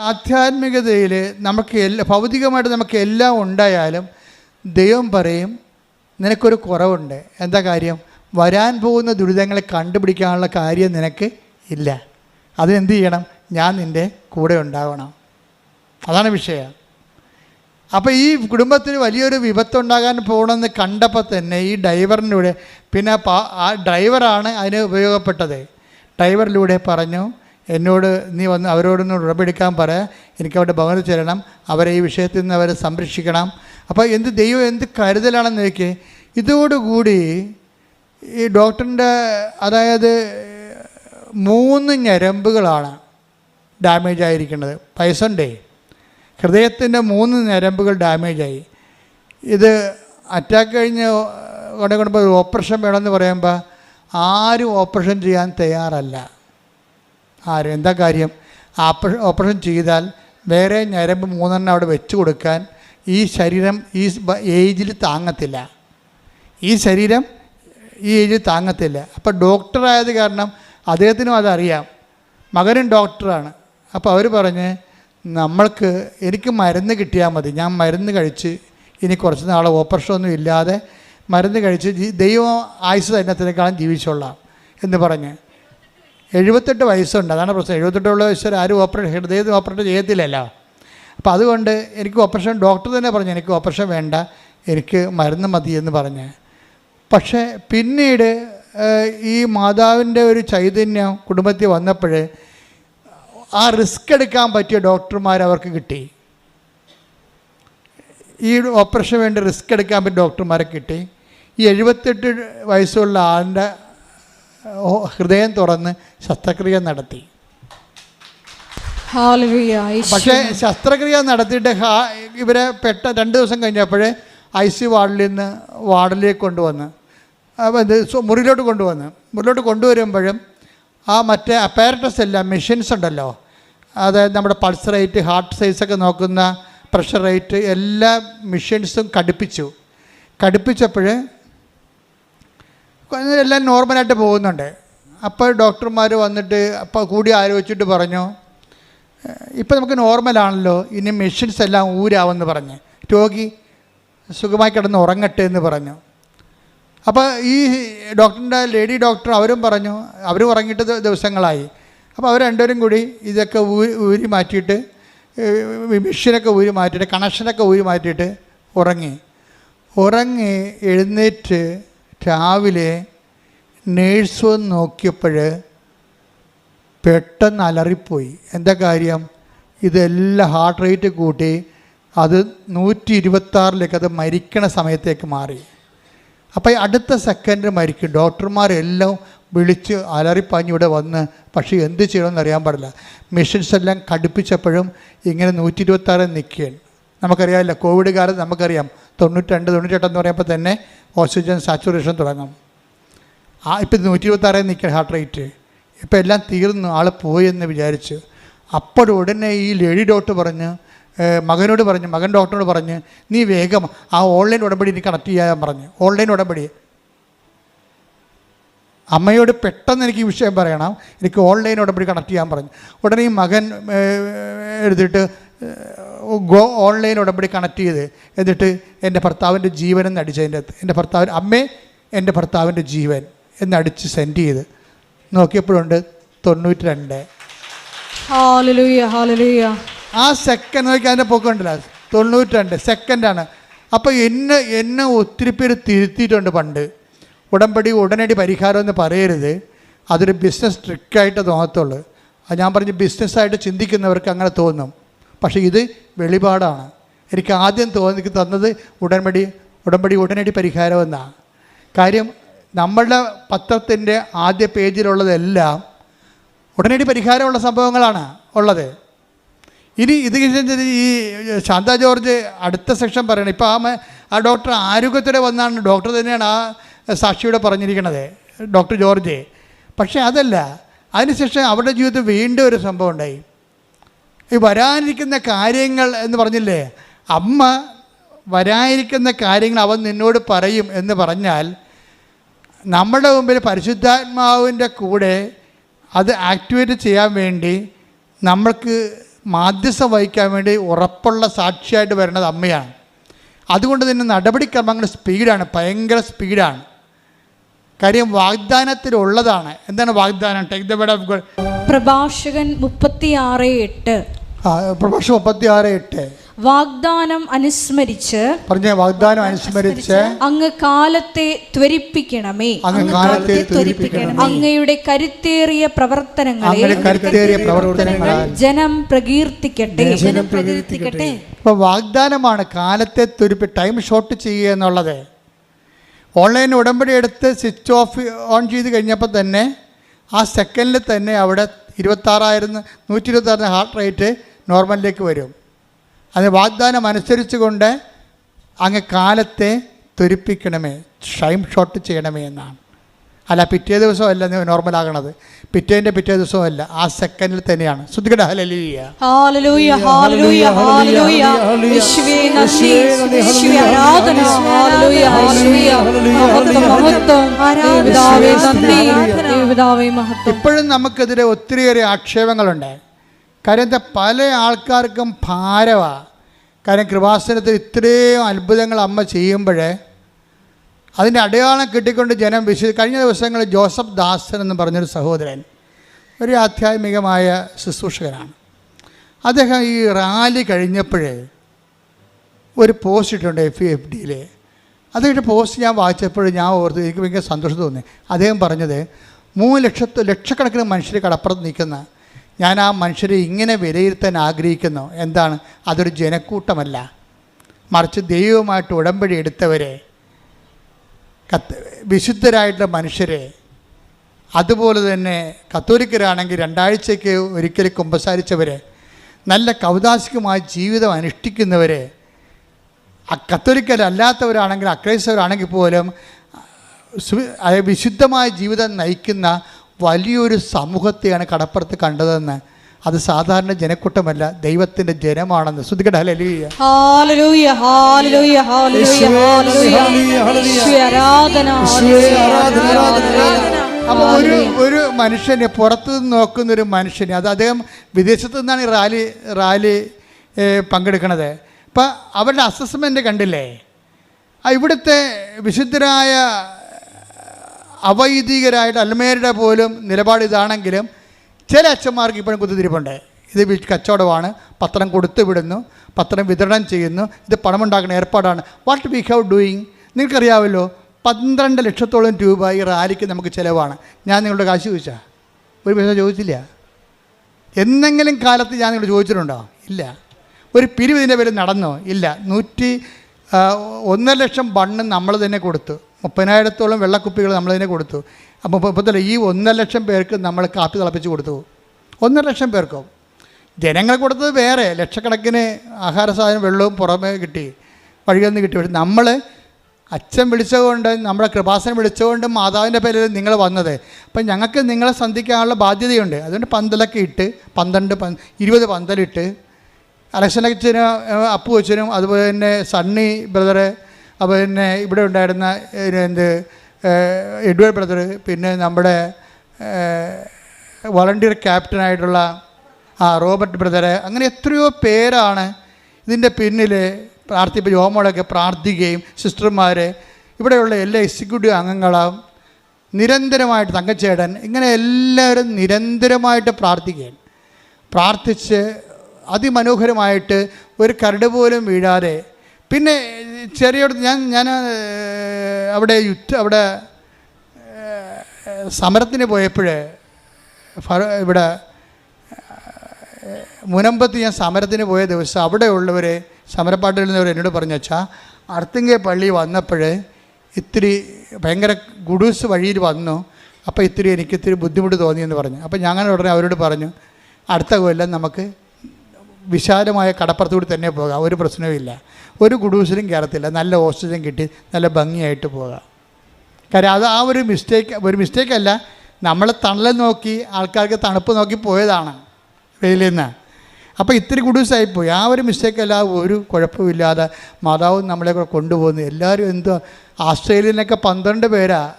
ആധ്യാത്മികതയിൽ നമുക്ക് എല്ലാ ഭൗതികമായിട്ട് നമുക്ക് എല്ലാം ഉണ്ടായാലും ദൈവം പറയും നിനക്കൊരു കുറവുണ്ട്. എന്താ കാര്യം? വരാൻ പോകുന്ന ദുരിതങ്ങളെ കണ്ടുപിടിക്കാനുള്ള കാര്യം നിനക്ക് ഇല്ല. അതിനെന്ത് ചെയ്യണം? ഞാൻ നിന്റെ കൂടെ ഉണ്ടാവണം. അതാണ് വിഷയം. അപ്പോൾ ഈ കുടുംബത്തിന് വലിയൊരു വിപത്തുണ്ടാകാൻ പോകണമെന്ന് കണ്ടപ്പോൾ തന്നെ ഈ ഡ്രൈവറിലൂടെ പിന്നെ ആ ഡ്രൈവറാണ് അതിന് ഉപയോഗപ്പെട്ടത്. ഡ്രൈവറിലൂടെ പറഞ്ഞു എന്നോട് നീ വന്ന് അവരോടൊന്ന് ഉടപെടുക്കാൻ പറ. എനിക്ക് അവരുടെ ഭവനത്തിൽ ചേരണം അവരെ ഈ വിഷയത്തിൽ നിന്ന് അവരെ സംരക്ഷിക്കണം. അപ്പോൾ എന്ത് ദൈവം എന്ത് കരുതലാണെന്ന് നോക്കി ഇതോടുകൂടി ഈ ഡോക്ടറിന്റെ അതായത് മൂന്ന് ഞരമ്പുകളാണ് ഡാമേജ് ആയിരിക്കുന്നത്. പൈസണ്ടേ. ഹൃദയത്തിന്റെ മൂന്ന് ഞരമ്പുകൾ ഡാമേജായി ഇത് അറ്റാക്ക് കഴിഞ്ഞ് കൊണ്ടേ കൊണ്ടുപോയി ഓപ്പറേഷൻ വേണമെന്ന് പറയുമ്പോൾ ആരും ഓപ്പറേഷൻ ചെയ്യാൻ തയ്യാറല്ല. ആരും? എന്താ കാര്യം? ആപ്പ- ഓപ്പറേഷൻ ചെയ്താൽ വേറെ ഞരമ്പ് മൂന്നെണ്ണം അവിടെ വെച്ച് കൊടുക്കാൻ ഈ ശരീരം ഈ ഏജിൽ താങ്ങത്തില്ല. ഈ ശരീരം ഈ ഏജിൽ താങ്ങത്തില്ല. അപ്പോൾ ഡോക്ടറായത് കാരണം അദ്ദേഹത്തിനും അതറിയാം. മകനും ഡോക്ടറാണ് അപ്പോൾ അവർ പറഞ്ഞ് നമ്മൾക്ക് എനിക്ക് മരുന്ന് കിട്ടിയാൽ മതി. ഞാൻ മരുന്ന് കഴിച്ച് ഇനി കുറച്ച് നാൾ ഓപ്പറേഷൻ ഒന്നും ഇല്ലാതെ മരുന്ന് കഴിച്ച് ദൈവം ആയുസ് തന്നത്തിനേക്കാളും ജീവിച്ചോളാം എന്ന് പറഞ്ഞ്. എഴുപത്തെട്ട് വയസ്സുണ്ട്. അതാണ് പ്രശ്നം. എഴുപത്തെട്ടുള്ള വയസ്സ് ആരും ഓപ്പറേഷൻ ഹൃദയത്തിൽ ഓപ്പറേഷൻ ചെയ്യത്തില്ലല്ലോ. അപ്പോൾ അതുകൊണ്ട് എനിക്ക് ഓപ്പറേഷൻ ഡോക്ടർ തന്നെ പറഞ്ഞു എനിക്ക് ഓപ്പറേഷൻ വേണ്ട. എനിക്ക് മരുന്ന് മതി എന്ന് പറഞ്ഞ്. പക്ഷേ പിന്നീട് ഈ മാതാവിന്റെ ഒരു ചൈതന്യം കുടുംബത്തിൽ വന്നപ്പോൾ ആ റിസ്ക് എടുക്കാൻ പറ്റിയ ഡോക്ടർമാർ അവർക്ക് കിട്ടി. ഈ ഓപ്പറേഷന് വേണ്ടി റിസ്ക് എടുക്കാൻ പറ്റിയ ഡോക്ടർമാരെ കിട്ടി. ഈ എഴുപത്തെട്ട് വയസ്സുള്ള ആളിന്റെ ഹൃദയം തുറന്ന് ശസ്ത്രക്രിയ നടത്തി. പക്ഷേ ശസ്ത്രക്രിയ നടത്തിയിട്ട് ഹാ ഇവരെ പെട്ട രണ്ട് ദിവസം കഴിഞ്ഞപ്പോഴേ ഐ സി വാർഡിൽ നിന്ന് വാർഡിലേക്ക് കൊണ്ടുവന്ന് ഇത് മുറിയിലോട്ട് കൊണ്ടുവന്ന്. മുറിയിലോട്ട് കൊണ്ടുവരുമ്പോഴും ആ മറ്റേ അപ്പാരറ്റസ് എല്ലാം മെഷീൻസ് ഉണ്ടല്ലോ അതായത് നമ്മുടെ പൾസ് റേറ്റ് ഹാർട്ട് സൈസൊക്കെ നോക്കുന്ന പ്രഷർ റേറ്റ് എല്ലാ മെഷീൻസും കടുപ്പിച്ചു. കടുപ്പിച്ചപ്പോൾ എല്ലാം നോർമലായിട്ട് പോകുന്നുണ്ട്. അപ്പോൾ ഡോക്ടർമാർ വന്നിട്ട് അപ്പോൾ കൂടി ആലോചിച്ചിട്ട് പറഞ്ഞു ഇപ്പം നമുക്ക് നോർമലാണല്ലോ ഇനി മെഷീൻസ് എല്ലാം ഊരാവെന്ന് പറഞ്ഞ്. രോഗി സുഖമായി കിടന്ന് ഉറങ്ങട്ടെ എന്ന് പറഞ്ഞു. അപ്പോൾ ഈ ഡോക്ടറിന്റെ ലേഡി ഡോക്ടർ അവരും പറഞ്ഞു അവരും ഉറങ്ങിയിട്ട് ദിവസങ്ങളായി. അപ്പോൾ അവർ രണ്ടുപേരും കൂടി ഇതൊക്കെ ഊരി ഊരി മാറ്റിയിട്ട് മെഷീനൊക്കെ ഊരി മാറ്റിയിട്ട് കണക്ഷനൊക്കെ ഊരി മാറ്റിയിട്ട് ഉറങ്ങി. ഉറങ്ങി എഴുന്നേറ്റ് രാവിലെ നേഴ്സ് വന്ന് നോക്കിയപ്പോൾ പെട്ടെന്ന് അലറിപ്പോയി. എന്താ കാര്യം? ഇതെല്ലാം ഹാർട്ട് റേറ്റ് കൂട്ടി അത് നൂറ്റി ഇരുപത്താറിലേക്ക് അത് മരിക്കണ സമയത്തേക്ക് മാറി. അപ്പോൾ അടുത്ത സെക്കൻഡ് മരിക്കും. ഡോക്ടർമാരെല്ലാം വിളിച്ച് അലറിപ്പാഞ്ഞ് ഇവിടെ വന്ന് പക്ഷേ എന്ത് ചെയ്യണമെന്ന് അറിയാൻ പാടില്ല. മെഷീൻസ് എല്ലാം കടുപ്പിച്ചപ്പോഴും ഇങ്ങനെ നൂറ്റി ഇരുപത്താറ് നിൽക്കുകയാണ്. നമുക്കറിയാമല്ലോ കോവിഡ് കാലത്ത് നമുക്കറിയാം തൊണ്ണൂറ്റി രണ്ട് തൊണ്ണൂറ്റെട്ടെന്ന് പറയുമ്പോൾ തന്നെ ഓക്സിജൻ സാച്ചുറേഷൻ തുടങ്ങും. ആ ഇപ്പം നൂറ്റി ഇരുപത്താറേ നിൽക്കുക ഹാർട്ട് റേറ്റ്. ഇപ്പം എല്ലാം തീർന്നു ആൾ പോയി എന്ന് വിചാരിച്ചു. അപ്പോഴുടനെ ഈ ലേഡി ഡോക്ടർ പറഞ്ഞ് മകനോട് പറഞ്ഞ് മകൻ ഡോക്ടറോട് പറഞ്ഞ് നീ വേഗം ആ ഓൺലൈൻ ഉടമ്പടി നീ കണക്ട് ചെയ്യാൻ പറഞ്ഞ്. ഓൺലൈൻ ഉടമ്പടി. അമ്മയോട് പെട്ടെന്ന് എനിക്ക് ഈ വിഷയം പറയണം. എനിക്ക് ഓൺലൈൻ ഉടമ്പടി കണക്ട് ചെയ്യാൻ പറഞ്ഞു. ഉടനെ ഈ മകൻ എടുത്തിട്ട് ഗോ ഓൺലൈൻ ഉടമ്പടി കണക്ട് ചെയ്ത് എന്നിട്ട് എന്റെ ഭർത്താവിന്റെ ജീവൻ എന്ന് അടിച്ചതിന്റെ അകത്ത്. എന്റെ ഭർത്താവ് അമ്മേ എന്റെ ഭർത്താവിന്റെ ജീവൻ എന്നടിച്ച് സെൻഡ് ചെയ്ത്. നോക്കിയപ്പോഴുണ്ട് തൊണ്ണൂറ്റി രണ്ട്. ആ സെക്കൻഡ് നോക്കി അതിന്റെ പൊക്കമുണ്ടല്ലോ തൊണ്ണൂറ്റി രണ്ട് സെക്കൻഡാണ് അപ്പോൾ എന്നെ എന്നെ ഒത്തിരി പേര് തിരുത്തിയിട്ടുണ്ട് പണ്ട്. ഉടമ്പടി ഉടനടി പരിഹാരം എന്ന് പറയരുത്. അതൊരു ബിസിനസ് ട്രിക്കായിട്ട് തോന്നത്തുള്ളൂ. അത് ഞാൻ പറഞ്ഞ് ബിസിനസ്സായിട്ട് ചിന്തിക്കുന്നവർക്ക് അങ്ങനെ തോന്നും. പക്ഷേ ഇത് വെളിപാടാണ്. എനിക്ക് ആദ്യം തോന്നി തന്നത് ഉടമ്പടി ഉടമ്പടി ഉടനടി പരിഹാരം എന്നാണ്. കാര്യം നമ്മളുടെ പത്രത്തിന്റെ ആദ്യ പേജിലുള്ളതെല്ലാം ഉടനടി പരിഹാരമുള്ള സംഭവങ്ങളാണ് ഉള്ളത്. ഇനി ഇത് ഈ ശാന്ത ജോർജ് അടുത്ത സെക്ഷൻ പറയണം. ഇപ്പോൾ ആ ആ ഡോക്ടർ ആരോഗ്യത്തോടെ വന്നാണ് ഡോക്ടർ തന്നെയാണ് ആ സാക്ഷിയോടെ പറഞ്ഞിരിക്കണത് ഡോക്ടർ ജോർജ്. പക്ഷേ അതല്ല അതിനുശേഷം അവരുടെ ജീവിതത്തിൽ വീണ്ടും ഒരു സംഭവം ഉണ്ടായി. ഈ വരാനിരിക്കുന്ന കാര്യങ്ങൾ എന്ന് പറഞ്ഞില്ലേ? അമ്മ വരാനിരിക്കുന്ന കാര്യങ്ങൾ അവൻ നിന്നോട് പറയും എന്ന് പറഞ്ഞാൽ നമ്മുടെ മുമ്പിൽ പരിശുദ്ധാത്മാവിന്റെ കൂടെ അത് ആക്ടിവേറ്റ് ചെയ്യാൻ വേണ്ടി നമ്മൾക്ക് മാധ്യസ്ഥം വഹിക്കാൻ വേണ്ടി ഉറപ്പുള്ള സാക്ഷിയായിട്ട് വരുന്നത് അമ്മയാണ്. അതുകൊണ്ട് തന്നെ നടപടിക്രമങ്ങൾ സ്പീഡാണ് ഭയങ്കര സ്പീഡാണ്. കാര്യം വാഗ്ദാനത്തിലുള്ളതാണ്. എന്താണ് വാഗ്ദാനം? ടേക്ക് ദ വേർഡ് ഓഫ് പ്രഭാഷകൻ മുപ്പത്തിയാറ് എട്ട്. പ്രഭാഷണം മുപ്പത്തി ആറ് എട്ട്. വാഗ്ദാനം അനുസ്മരിച്ച് പറഞ്ഞ വാഗ്ദാനം അനുസ്മരിച്ച് അങ്ങ് കാലത്തെ ത്വരിപ്പിക്കണമേ. അങ്ങ് കാലത്തെ ത്വരിപ്പിക്കണം അങ്ങയുടെ കരുത്തേറിയ പ്രവർത്തനങ്ങളെ കരുത്തേറിയ പ്രവർത്തനങ്ങൾ ജനം പ്രകീർത്തിക്കട്ടെ. പ്രകീർത്തിക്കട്ടെ. ഇപ്പൊ വാഗ്ദാനമാണ് കാലത്തെ തുരുപ്പി ടൈം ഷോർട്ട് ചെയ്യുക എന്നുള്ളത്. ഓൺലൈൻ ഉടമ്പടി എടുത്ത് സ്വിച്ച് ഓഫ് ഓൺ ചെയ്ത് കഴിഞ്ഞപ്പോൾ തന്നെ ആ സെക്കൻഡിൽ തന്നെ അവിടെ ഇരുപത്താറായിരം നൂറ്റി ഇരുപത്താറിന് ഹാർട്ട് റേറ്റ് നോർമലിലേക്ക് വരും. അത് വാഗ്ദാനം അനുസരിച്ചുകൊണ്ട് അങ്ങ് കാലത്തെ തുരിപ്പിക്കണമേ ടൈം ഷോട്ട് ചെയ്യണമേ എന്നാണ്. അല്ല പിറ്റേ ദിവസമല്ല നോർമലാകണത്. പിറ്റേന്റെ പിറ്റേ ദിവസമല്ല ആ സെക്കൻഡിൽ തന്നെയാണ്. ഹലലിയ ഹല്ലേലൂയ. ഹല്ലേലൂയ ഹല്ലേലൂയ യേശുവേ നന്ദി യേശുവേ ആരാധന ഹല്ലേലൂയ ഹല്ലേലൂയ. മഹത്വം മഹത്വം. പിതാവേ നന്ദി. പിതാവേ മഹത്വം. ഇപ്പോഴും നമുക്കെതിരെ ഒത്തിരിയേറെ ആക്ഷേപങ്ങളുണ്ട്. കാര്യം എന്താ പല ആൾക്കാർക്കും ഭാരമാണ് കാര്യം കൃപാസനത്തിൽ ഇത്രയും അത്ഭുതങ്ങൾ അമ്മ ചെയ്യുമ്പോഴേ അതിന്റെ അടയാളം കിട്ടിക്കൊണ്ട് ജനം വിശ്വ കഴിഞ്ഞ ദിവസങ്ങളിൽ ജോസഫ് ദാസൻ എന്ന് പറഞ്ഞൊരു സഹോദരൻ ഒരു ആധ്യാത്മികമായ ശുശ്രൂഷകനാണ്. അദ്ദേഹം ഈ റാലി കഴിഞ്ഞപ്പോഴേ ഒരു പോസ്റ്റ് ഇട്ടുണ്ട് എഫ് എഫ് ഡിയിൽ അദ്ദേഹത്തിന്റെ പോസ്റ്റ് ഞാൻ വായിച്ചപ്പോൾ ഞാൻ ഓർത്ത് എനിക്ക് ഭയങ്കര സന്തോഷം തോന്നി. അദ്ദേഹം പറഞ്ഞത് മൂന്ന് ലക്ഷത്ത് ലക്ഷക്കണക്കിന് മനുഷ്യർ കടപ്പുറത്ത് നിൽക്കുന്ന ഞാൻ ആ മനുഷ്യരെ ഇങ്ങനെ വിലയിരുത്താൻ ആഗ്രഹിക്കുന്നു. എന്താണ്? അതൊരു ജനക്കൂട്ടമല്ല. മറിച്ച് ദൈവവുമായിട്ട് ഉടമ്പടി എടുത്തവരെ കത്ത് വിശുദ്ധരായിട്ടുള്ള മനുഷ്യരെ അതുപോലെ തന്നെ കത്തോലിക്കരാണെങ്കിൽ രണ്ടാഴ്ചയ്ക്ക് ഒരിക്കൽ കുമ്പസാരിച്ചവരെ നല്ല കൗതാശികമായ ജീവിതം അനുഷ്ഠിക്കുന്നവരെ കത്തോലിക്കരല്ലാത്തവരാണെങ്കിൽ അക്രൈസ്തവരാണെങ്കിൽ പോലും വിശുദ്ധമായ ജീവിതം നയിക്കുന്ന വലിയൊരു സമൂഹത്തെയാണ് കടപ്പുറത്ത് കണ്ടതെന്ന്. അത് സാധാരണ ജനക്കൂട്ടമല്ല ദൈവത്തിന്റെ ജനമാണെന്ന്. അപ്പൊ അപ്പോൾ ഒരു ഒരു മനുഷ്യനെ പുറത്തു നിന്ന് നോക്കുന്ന ഒരു മനുഷ്യനെ അത് അദ്ദേഹം വിദേശത്തു നിന്നാണ് ഈ റാലി റാലി പങ്കെടുക്കുന്നത് പങ്കെടുക്കണത്. അപ്പം അവരുടെ അസസ്മെന്റ് കണ്ടില്ലേ? ഇവിടുത്തെ വിശുദ്ധരായ അവൈദികരായിട്ട് അൽമേരുടെ പോലും നിലപാട് ഇതാണെങ്കിലും ചില അച്ഛന്മാർക്ക് ഇപ്പോഴും കുത്തിത്തിരിപ്പുണ്ട്. ഇത് കച്ചവടമാണ്. പത്രം കൊടുത്തു വിടുന്നു. പത്രം വിതരണം ചെയ്യുന്നു. ഇത് പണമുണ്ടാക്കുന്ന ഏർപ്പാടാണ്. വാട്ട് വി ഹാവ് ഡൂയിങ് നിങ്ങൾക്കറിയാമല്ലോ പന്ത്രണ്ട് ലക്ഷത്തോളം രൂപ ഈ റാലിക്ക് നമുക്ക് ചിലവാണ്. ഞാൻ നിങ്ങളുടെ കാശ് ചോദിച്ചാ? ഒരു പൈസ ചോദിച്ചില്ല. എന്തെങ്കിലും കാലത്ത് ഞാൻ നിങ്ങൾ ചോദിച്ചിട്ടുണ്ടോ? ഇല്ല. ഒരു പിരിവ് ഇതിന്റെ പേര് നടന്നോ? ഇല്ല. നൂറ്റി ഒന്നര ലക്ഷം ബണ്ണ് നമ്മൾ തന്നെ കൊടുത്തു. മുപ്പതിനായിരത്തോളം വെള്ളക്കുപ്പികൾ നമ്മളതിനെ കൊടുത്തു. അപ്പോൾ മുപ്പത്തല്ല ഈ ഒന്നര ലക്ഷം പേർക്ക് നമ്മൾ കാപ്പി തിളപ്പിച്ച് കൊടുത്തു. ഒന്നര ലക്ഷം പേർക്കോ? ജനങ്ങൾ കൊടുത്തത് വേറെ. ലക്ഷക്കണക്കിന് ആഹാര സാധനം വെള്ളവും പുറമേ കിട്ടി. വഴിയിൽ നിന്ന് കിട്ടി. പക്ഷെ നമ്മൾ അച്ഛൻ വിളിച്ചതുകൊണ്ട് നമ്മുടെ കൃപാസനം വിളിച്ചതുകൊണ്ട് മാതാവിന്റെ പേരിൽ നിങ്ങൾ വന്നത്. അപ്പം ഞങ്ങൾക്ക് നിങ്ങളെ സന്ധിക്കാനുള്ള ബാധ്യതയുണ്ട്. അതുകൊണ്ട് പന്തലൊക്കെ ഇട്ട് പന്ത്രണ്ട് പ ഇരുപത് പന്തലിട്ട് ഏഹ്, അപ്പു അച്ഛനും അതുപോലെ തന്നെ സണ്ണി ബ്രദറ് അതുപോലെ പിന്നെ ഇവിടെ ഉണ്ടായിരുന്ന എന്ത് എഡ്വേർഡ് ബ്രദർ പിന്നെ നമ്മുടെ വളണ്ടിയർ ക്യാപ്റ്റനായിട്ടുള്ള ആ റോബർട്ട് ബ്രദറ് അങ്ങനെ എത്രയോ പേരാണ് ഇതിന്റെ പിന്നിൽ പ്രാർത്ഥിപ്പ് ജോമോളൊക്കെ പ്രാർത്ഥിക്കുകയും സിസ്റ്റർമാർ ഇവിടെയുള്ള എല്ലാ എക്സിക്യൂട്ടീവ് അംഗങ്ങളും നിരന്തരമായിട്ട് തങ്കച്ചേടൻ ഇങ്ങനെ എല്ലാവരും നിരന്തരമായിട്ട് പ്രാർത്ഥിക്കുകയാണ്. പ്രാർത്ഥിച്ച് അതിമനോഹരമായിട്ട് ഒരു കരട് പോലും വീഴാതെ പിന്നെ ചെറിയ ഞാൻ ഞാൻ അവിടെ യുദ്ധ അവിടെ സമരത്തിന് പോയപ്പോൾ ഇവിടെ മുനമ്പത്ത് ഞാൻ സമരത്തിന് പോയ ദിവസം അവിടെ ഉള്ളവർ സമരപ്പാട്ടിൽ നിന്നവർ എന്നോട് പറഞ്ഞു വെച്ചാൽ അർത്തിങ്കെ പള്ളി വന്നപ്പോൾ ഇത്തിരി ഭയങ്കര ഗുഡൂസ് വഴിയിൽ വന്നു. അപ്പോൾ ഇത്തിരി എനിക്ക് ഇത്തിരി ബുദ്ധിമുട്ട് തോന്നിയെന്ന് പറഞ്ഞു. അപ്പോൾ ഞങ്ങൾ ഉടനെ അവരോട് പറഞ്ഞു അടുത്ത കൊല്ലം നമുക്ക് വിശാലമായ കടപ്പുറത്തുകൂടി തന്നെ പോകാം. ഒരു പ്രശ്നവുമില്ല ഒരു ഗുഡൂസിലും കയറത്തില്ല. നല്ല ഓക്സിജൻ കിട്ടി നല്ല ഭംഗിയായിട്ട് പോകാം. കാര്യം അത് ആ ഒരു മിസ്റ്റേക്ക് ഒരു മിസ്റ്റേക്ക് അല്ല. നമ്മൾ തണൽ നോക്കി ആൾക്കാർക്ക് തണുപ്പ് നോക്കി പോയതാണ് വെയിലിൽ നിന്ന്. അപ്പോൾ ഇത്തിരി കുടൂസായിപ്പോയി ആ ഒരു മിസ്റ്റേക്ക് അല്ല ഒരു കുഴപ്പമില്ലാതെ മാതാവും നമ്മളെ കൂടെ കൊണ്ടുപോകുന്നു. എല്ലാവരും എന്തോ ആസ്ട്രേലിയനൊക്കെ പന്ത്രണ്ട് പേരാ.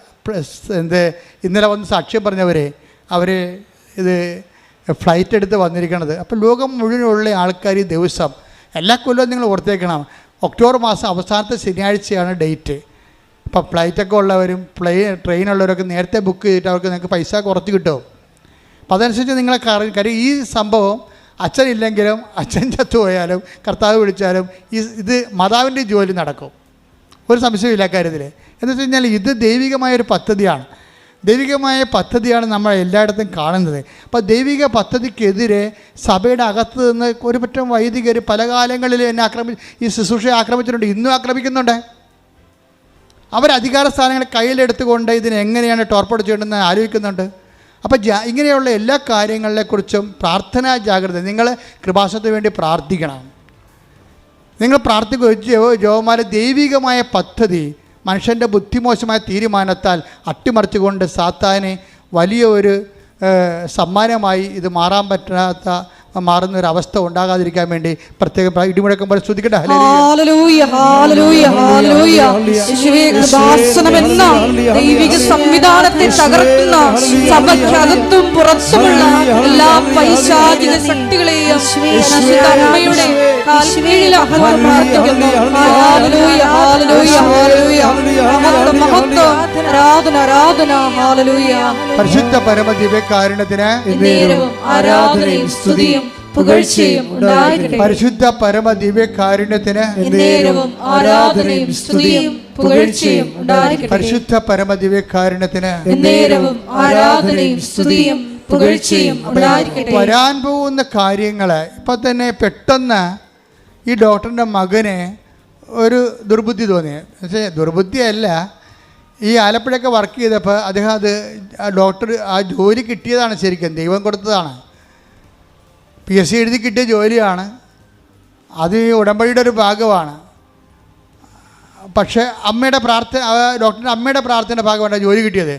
എന്ത് ഇന്നലെ വന്ന് സാക്ഷ്യം പറഞ്ഞവരെ. അവർ ഇത് ഫ്ലൈറ്റ് എടുത്ത് വന്നിരിക്കണത്. അപ്പോൾ ലോകം മുഴുവനുള്ള ആൾക്കാർ ഈ ദിവസം എല്ലാ കൊല്ലവും നിങ്ങൾ ഓർത്തേക്കണം. ഒക്ടോബർ മാസം അവസാനത്തെ ശനിയാഴ്ചയാണ് ഡേറ്റ് അപ്പോൾ ഫ്ലൈറ്റൊക്കെ ഉള്ളവരും പ്ലെയിൻ ട്രെയിനുള്ളവരൊക്കെ നേരത്തെ ബുക്ക് ചെയ്തിട്ട് അവർക്ക് നിങ്ങൾക്ക് പൈസ കുറച്ച് കിട്ടും. അപ്പോൾ അതനുസരിച്ച് നിങ്ങളെ കാര്യം ഈ സംഭവം അച്ഛനില്ലെങ്കിലും അച്ഛൻ ചത്തുപോയാലും കർത്താവ് വിളിച്ചാലും ഈ ഇത് മാതാവിന്റെ ജോലി നടക്കും. ഒരു സംശയമില്ല കാര്യത്തിൽ എന്ന് വെച്ച് കഴിഞ്ഞാൽ ഇത് ദൈവികമായ ഒരു പദ്ധതിയാണ്. ദൈവികമായ പദ്ധതിയാണ് നമ്മൾ എല്ലായിടത്തും കാണുന്നത്. അപ്പോൾ ദൈവിക പദ്ധതിക്കെതിരെ സഭയുടെ അകത്ത് നിന്ന് ഒരു പറ്റം വൈദികർ പല കാലങ്ങളിൽ എന്നെ ആക്രമി ഈ ശുശ്രൂഷയെ ആക്രമിച്ചിട്ടുണ്ട് ഇന്നും ആക്രമിക്കുന്നുണ്ട്. അവർ അധികാര സ്ഥാനങ്ങൾ കയ്യിലെടുത്തുകൊണ്ട് ഇതിനെ എങ്ങനെയാണ് ടോർപ്പഡ് ചെയ്യേണ്ടതെന്ന് ആലോചിക്കുന്നുണ്ട്. അപ്പോൾ ജാ ഇങ്ങനെയുള്ള എല്ലാ കാര്യങ്ങളെക്കുറിച്ചും പ്രാർത്ഥനാ ജാഗ്രത നിങ്ങൾ കൃപാസനത്തിന് വേണ്ടി പ്രാർത്ഥിക്കണം. നിങ്ങൾ പ്രാർത്ഥിക്കുക ജോമാരെ ദൈവികമായ പദ്ധതി മനുഷ്യന്റെ ബുദ്ധിമോശമായ തീരുമാനത്താൽ അട്ടിമറിച്ചുകൊണ്ട് സാത്താന് വലിയ ഒരു സമ്മാനമായി ഇത് മാറാൻ പറ്റാത്ത മാറുന്ന ഒരു അവസ്ഥ ഉണ്ടാകാതിരിക്കാൻ വേണ്ടി പ്രത്യേകം ഇടിമുഴക്കം പോലെ ശ്രദ്ധിക്കട്ടെ ദൈവിക സംവിധാനത്തെ തകർക്കുന്ന സഭയ്ക്കകത്തും പുറത്തുമുള്ള എല്ലാ പൈശാചിക ശക്തികളെയും അമ്മയുടെ പരിശുദ്ധ പരമ ദിവ്യകാരുണ്യത്തിന് ആരാധനയും സ്തുതിയും പുകഴ്ചയും പരിശുദ്ധ പരമ ദിവ്യകാരുണ്യത്തിന് ആരാധനയും സ്തുതിയും പുകഴ്ചയും പരിശുദ്ധ പരമ ദിവ്യകാരുണ്യത്തിന് ആരാധനയും സ്തുതിയും പുകഴ്ചയും വരാൻ പോകുന്ന കാര്യങ്ങൾ ഇപ്പൊ തന്നെ പെട്ടെന്ന് ഈ ഡോക്ടറിന്റെ മകന് ഒരു ദുർബുദ്ധി തോന്നി. പക്ഷേ ദുർബുദ്ധിയല്ല. ഈ ആലപ്പുഴയൊക്കെ വർക്ക് ചെയ്തപ്പോൾ അദ്ദേഹം അത് ആ ഡോക്ടർ ആ ജോലി കിട്ടിയതാണ് ശരിക്കും ദൈവം കൊടുത്തതാണ്. പി എസ് സി എഴുതി കിട്ടിയ ജോലിയാണ്. അത് ഈ ഉടമ്പടിയുടെ ഒരു ഭാഗമാണ്. പക്ഷേ അമ്മയുടെ പ്രാർത്ഥന ഡോക്ടറിന്റെ അമ്മയുടെ പ്രാർത്ഥനയുടെ ഭാഗമാണ് ജോലി കിട്ടിയത്.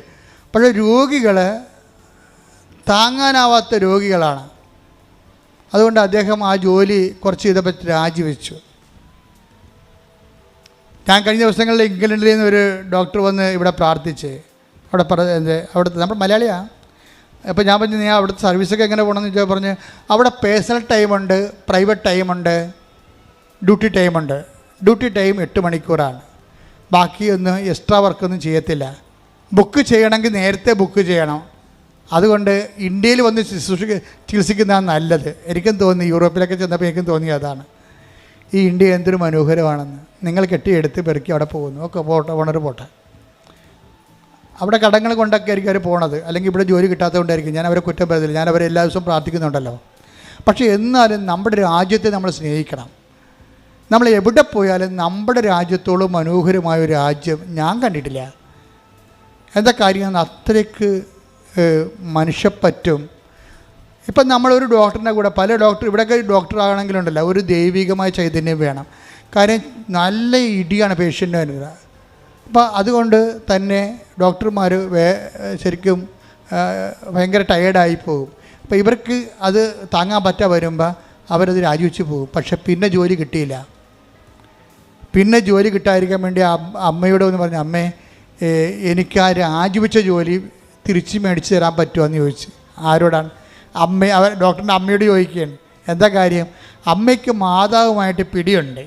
പക്ഷേ രോഗികൾ താങ്ങാനാവാത്ത രോഗികളാണ്. അതുകൊണ്ട് അദ്ദേഹം ആ ജോലി കുറച്ച് ഇതേപ്പറ്റി രാജിവെച്ചു. ഞാൻ കഴിഞ്ഞ ദിവസങ്ങളിൽ ഇംഗ്ലണ്ടിൽ നിന്ന് ഒരു ഡോക്ടർ വന്ന് ഇവിടെ പ്രാർത്ഥിച്ച്. അവിടെ പറ എന്ത് അവിടുത്തെ നമ്മുടെ മലയാളിയാണ് അപ്പോൾ ഞാൻ പറഞ്ഞു നീ അവിടുത്തെ സർവീസൊക്കെ എങ്ങനെ പോകണമെന്ന് ചോദിച്ചാൽ പറഞ്ഞ് അവിടെ പേഴ്സണൽ ടൈമുണ്ട് പ്രൈവറ്റ് ടൈമുണ്ട് ഡ്യൂട്ടി ടൈമുണ്ട് ഡ്യൂട്ടി ടൈം എട്ട് മണിക്കൂറാണ്. ബാക്കിയൊന്നും എക്സ്ട്രാ വർക്കൊന്നും ചെയ്യത്തില്ല. ബുക്ക് ചെയ്യണമെങ്കിൽ നേരത്തെ ബുക്ക് ചെയ്യണം. അതുകൊണ്ട് ഇന്ത്യയിൽ വന്ന് ശുശ്രൂഷ ചികിത്സിക്കുന്നതാണ് നല്ലത്. എനിക്കും തോന്നി യൂറോപ്പിലൊക്കെ ചെന്നപ്പോൾ എനിക്കും തോന്നി അതാണ്. ഈ ഇന്ത്യ എന്തൊരു മനോഹരമാണെന്ന്. നിങ്ങൾ കെട്ടിയെടുത്ത് പെറുക്കി അവിടെ പോകുന്നു. ഒക്കെ പോട്ടെ ഓണർ പോട്ടെ. അവിടെ കടങ്ങൾ കൊണ്ടൊക്കെ ആയിരിക്കും അവർ പോണത്. അല്ലെങ്കിൽ ഇവിടെ ജോലി കിട്ടാത്തതുകൊണ്ടായിരിക്കും ഞാൻ അവരെ കുറ്റം പറയുന്നില്ല. ഞാൻ അവരെ എല്ലാ ദിവസവും പ്രാർത്ഥിക്കുന്നുണ്ടല്ലോ. പക്ഷേ എന്നാലും നമ്മുടെ രാജ്യത്തെ നമ്മൾ സ്നേഹിക്കണം. നമ്മൾ എവിടെ പോയാലും നമ്മുടെ രാജ്യത്തോളം മനോഹരമായ ഒരു രാജ്യം ഞാൻ കണ്ടിട്ടില്ല. എന്താ കാര്യം അത്രയ്ക്ക് മനുഷ്യപ്പറ്റും. ഇപ്പം നമ്മളൊരു ഡോക്ടറിന്റെ കൂടെ പല ഡോക്ടർ ഇവിടെയൊക്കെ ഡോക്ടർ ആകണമെങ്കിലുണ്ടല്ലോ ഒരു ദൈവികമായ ചൈതന്യം വേണം. കാര്യം നല്ല ഇടിയാണ് പേഷ്യന്റ് വരുന്നത് അപ്പോൾ അതുകൊണ്ട് തന്നെ ഡോക്ടർമാർ വേ ശരിക്കും ഭയങ്കര ടയേർഡായി പോകും. അപ്പോൾ ഇവർക്ക് അത് താങ്ങാൻ പറ്റാ വരുമ്പോൾ അവരത് രാജിവെച്ച് പോകും. പക്ഷെ പിന്നെ ജോലി കിട്ടിയില്ല. പിന്നെ ജോലി കിട്ടാതിരിക്കാൻ വേണ്ടി അമ്മയോട് എന്ന് പറഞ്ഞു അമ്മേ എനിക്ക് ആ രാജിവെച്ച ജോലി തിരിച്ച് മേടിച്ച് തരാൻ പറ്റുമോ എന്ന് ചോദിച്ചു. ആരോടാണ്? അമ്മ അവർ ഡോക്ടറിന്റെ അമ്മയോട് ചോദിക്കുകയാണ്. എന്താ കാര്യം? അമ്മയ്ക്ക് മാതാവുമായിട്ട് പിടിയുണ്ട്.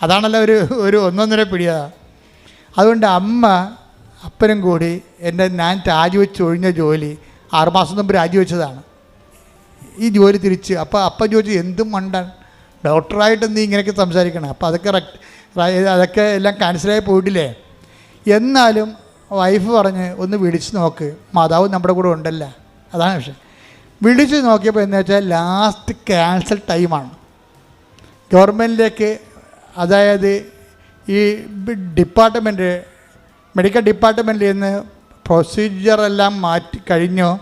അതാണല്ലോ ഒരു ഒരു ഒന്നൊന്നര പിടിയതാ അതുകൊണ്ട് അമ്മ അപ്പനും കൂടി എന്റെ ഞാൻ രാജിവെച്ച് ഒഴിഞ്ഞ ജോലി ആറുമാസം മുമ്പ് രാജിവെച്ചതാണ്. ഈ ജോലി തിരിച്ച് അപ്പോൾ അപ്പ ചോദിച്ചു എന്തും മണ്ടൻ ഡോക്ടറായിട്ട് നീ ഇങ്ങനെയൊക്കെ സംസാരിക്കണം. അപ്പോൾ അതൊക്കെ അതൊക്കെ എല്ലാം ക്യാൻസലായി പോയിട്ടില്ലേ? എന്നാലും വൈഫ് പറഞ്ഞ് ഒന്ന് വിളിച്ച് നോക്ക് മാതാവ് നമ്മുടെ കൂടെ ഉണ്ടല്ല. അതാണ് വിഷയം. വിളിച്ച് നോക്കിയപ്പോൾ എന്ന് വെച്ചാൽ ലാസ്റ്റ് ക്യാൻസൽ ടൈമാണ് ഗവൺമെന്റിലേക്ക് അതായത് ഈ ഡിപ്പാർട്ട്മെന്റ് മെഡിക്കൽ ഡിപ്പാർട്ട്മെന്റിൽ നിന്ന് പ്രൊസീജിയറെല്ലാം മാറ്റി കഴിഞ്ഞു?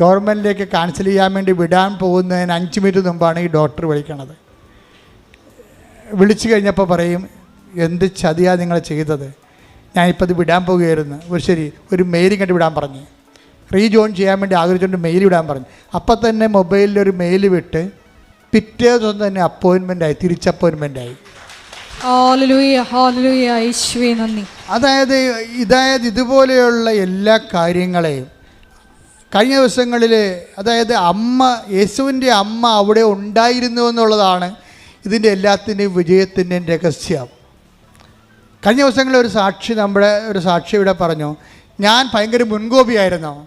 ഗവൺമെന്റിലേക്ക് കാൻസൽ ചെയ്യാൻ വേണ്ടി വിടാൻ പോകുന്നതിന് അഞ്ച് മിനിറ്റ് മുമ്പാണ് ഈ ഡോക്ടർ വിളിക്കണത്. വിളിച്ചു കഴിഞ്ഞപ്പോൾ പറയും എന്ത് ചതിയാണ് നിങ്ങൾ ചെയ്തത്? ഞാനിപ്പോൾ അത് വിടാൻ പോകുകയായിരുന്നു. ഒരു ശരി ഒരു മെയിൽ കണ്ട് വിടാൻ പറഞ്ഞു. റീജോയിൻ ചെയ്യാൻ വേണ്ടി ആഗ്രഹിച്ചുകൊണ്ട് മെയിൽ വിടാൻ പറഞ്ഞു. അപ്പം തന്നെ മൊബൈലിൽ ഒരു മെയിൽ വിട്ട് പിറ്റേ ദിവസം തന്നെ അപ്പോയിൻമെന്റായി തിരിച്ച് അപ്പോയിൻമെന്റായി ഹാലലൂയ ഹാലലൂയ യേശുവേ നന്ദി അതായത് ഇതായത് ഇതുപോലെയുള്ള എല്ലാ കാര്യങ്ങളെയും കഴിഞ്ഞ ദിവസങ്ങളിൽ അതായത് അമ്മ യേശുവിന്റെ അമ്മ അവിടെ ഉണ്ടായിരുന്നു എന്നുള്ളതാണ് ഇതിന്റെ എല്ലാത്തിന്റെയും വിജയത്തിന്റെയും രഹസ്യം. കഴിഞ്ഞ ദിവസങ്ങളിൽ ഒരു സാക്ഷി നമ്മുടെ ഒരു സാക്ഷി ഇവിടെ പറഞ്ഞു ഞാൻ ഭയങ്കര മുൻകോപിയായിരുന്നു.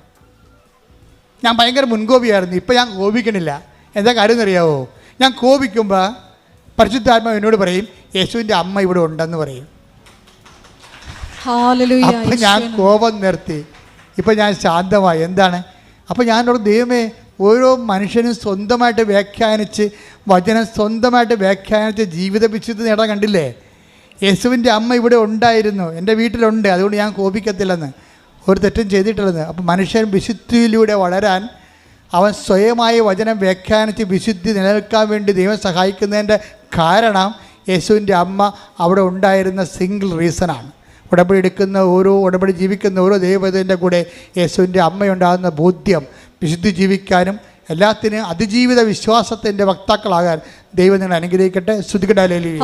ഞാൻ ഭയങ്കര മുൻകോപിയായിരുന്നു. ഇപ്പം ഞാൻ കോപിക്കണില്ല. എന്താ കാര്യം എന്നറിയാവോ ഞാൻ കോപിക്കുമ്പോൾ പരിശുദ്ധാത്മാവ് എന്നോട് പറയും യേശുവിന്റെ അമ്മ ഇവിടെ ഉണ്ടെന്ന് പറയും. അപ്പം ഞാൻ കോപം നിർത്തി. ഇപ്പം ഞാൻ ശാന്തമായി. എന്താണ്? അപ്പം ഞാനോട് ദൈവമേ ഓരോ മനുഷ്യനും സ്വന്തമായിട്ട് വ്യാഖ്യാനിച്ച് വചനം സ്വന്തമായിട്ട് വ്യാഖ്യാനിച്ച് ജീവിത വിശുദ്ധ നേടാൻ കണ്ടില്ലേ? യേശുവിന്റെ അമ്മ ഇവിടെ ഉണ്ടായിരുന്നു. എന്റെ വീട്ടിലുണ്ട്. അതുകൊണ്ട് ഞാൻ കോപിക്കത്തില്ലെന്ന്. ഒരു തെറ്റും ചെയ്തിട്ടില്ലെന്ന്. അപ്പം മനുഷ്യൻ വിശുദ്ധിയിലൂടെ വളരാൻ അവൻ സ്വയമായി വചനം വ്യാഖ്യാനിച്ച് വിശുദ്ധി നിലനിൽക്കാൻ വേണ്ടി ദൈവം സഹായിക്കുന്നതിന്റെ കാരണം യേശുവിന്റെ അമ്മ അവിടെ ഉണ്ടായിരുന്ന സിംഗിൾ റീസണാണ് ഉടമ്പടി എടുക്കുന്ന ഓരോ ഉടമ്പടി ജീവിക്കുന്ന ഓരോ ദൈവത്തിന്റെ കൂടെ യേശുവിന്റെ അമ്മയുണ്ടാകുന്ന ബോധ്യം വിശുദ്ധി ജീവിക്കാനും എല്ലാത്തിനും അതിജീവിത വിശ്വാസത്തിന്റെ വക്താക്കളാകാൻ ദൈവം നിങ്ങൾ അനുഗ്രഹിക്കട്ടെ. Hallelujah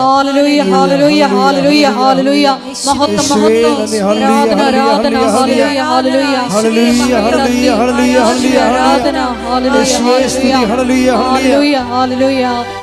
hallelujah.